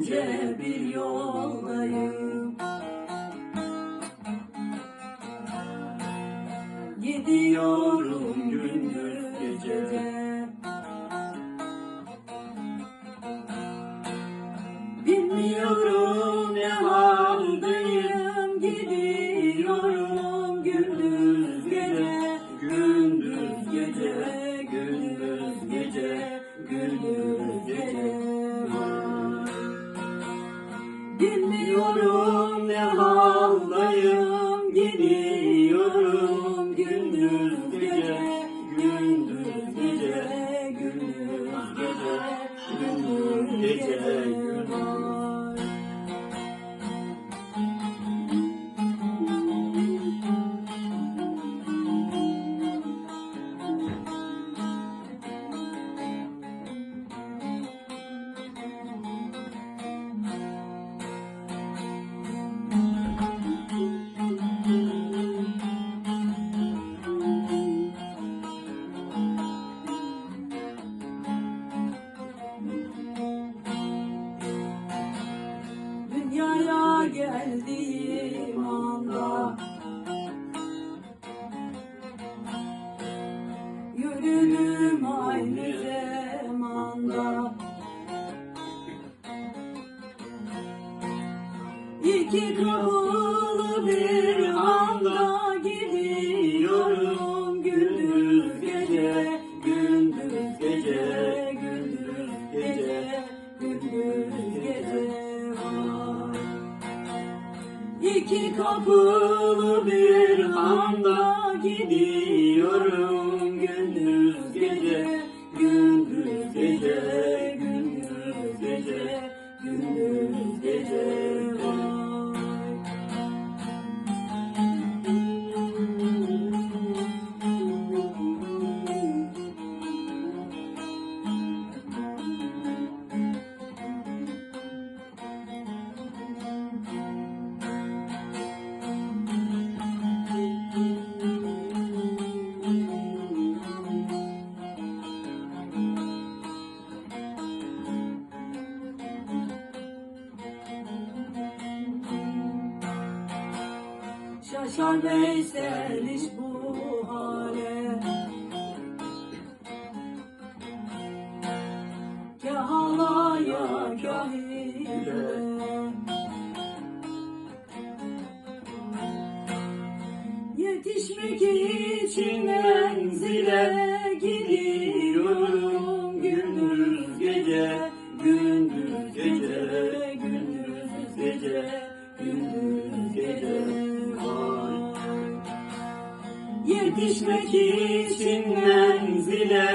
ince bir yoldayım. Gidiyorum gündüz gece Bilmiyorum ne haldeyim Gidiyorum gündüz gece. Gündüz gece Gündüz Bilmiyorum ne haldeyim Gidiyorum. Gündüz gece Gündüz gece Gündüz gece Gündüz gece. gündüz Dünyaya geldiğim anda Yürüdüm aynı zamanda İki kapılı bir anda gidiyorum gündüz gece gündüz gece gündüz gece gündüz gece var. İki kapılı bir anda gidiyorum Şaşar Veysel iş bu hale. Kah halaya kah Yetişmek için menzile gidiyorum Yetişmek için menzile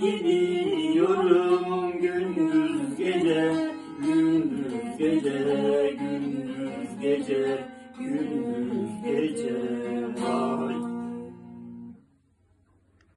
gidiyorum. Gündüz gece gündüz gece gündüz gece gündüz gece. Vay